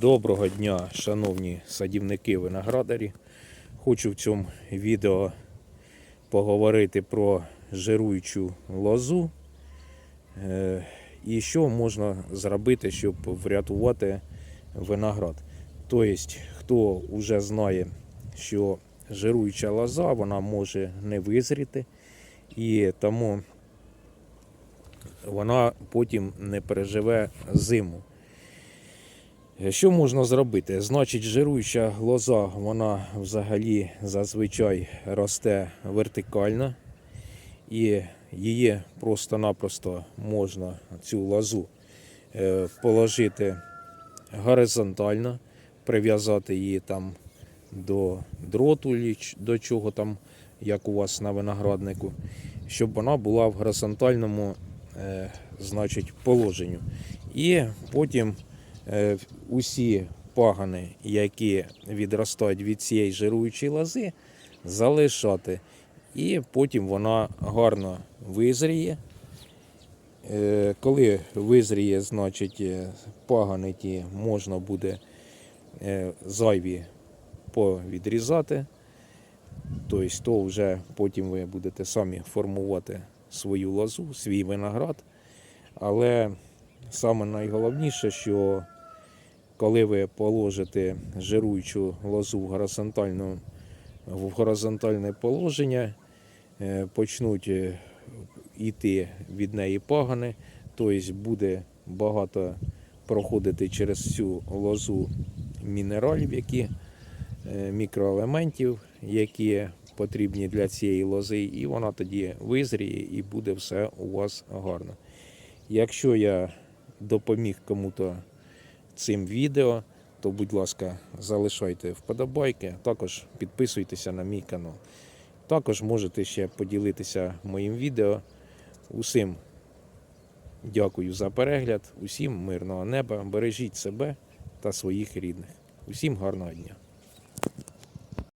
Доброго дня, шановні садівники виноградарі. Хочу в цьому відео поговорити про жируючу лозу е, і що можна зробити, щоб врятувати виноград. Тобто, хто вже знає, що жируюча лоза вона може не визріти, і тому вона потім не переживе зиму. Що можна зробити? Значить, жируюча лоза, вона взагалі зазвичай росте вертикально, і її просто-напросто можна цю лозу е, положити горизонтально, прив'язати її там до дроту, до чого там, як у вас на винограднику, щоб вона була в горизонтальному е, значить, положенню. І потім усі пагани, які відростають від цієї жируючої лози, залишати. І потім вона гарно визріє. Е, Коли визріє, значить е, пагани ті можна буде е, зайві повідрізати. Тобто, то вже потім ви будете самі формувати свою лозу, свій виноград. Але саме найголовніше, що коли ви положите жируючу лозу в горизонтальну, в горизонтальне положення, е, почнуть е, йти від неї пагани, тобто буде багато проходити через цю лозу мінералів, які, е, мікроелементів, які потрібні для цієї лози, і вона тоді визріє і буде все у вас гарно. Якщо я допоміг кому-то цим відео, то будь ласка, залишайте вподобайки, також підписуйтеся на мій канал. Також можете ще поділитися моїм відео. Усім дякую за перегляд, усім мирного неба, бережіть себе та своїх рідних. Усім гарного дня!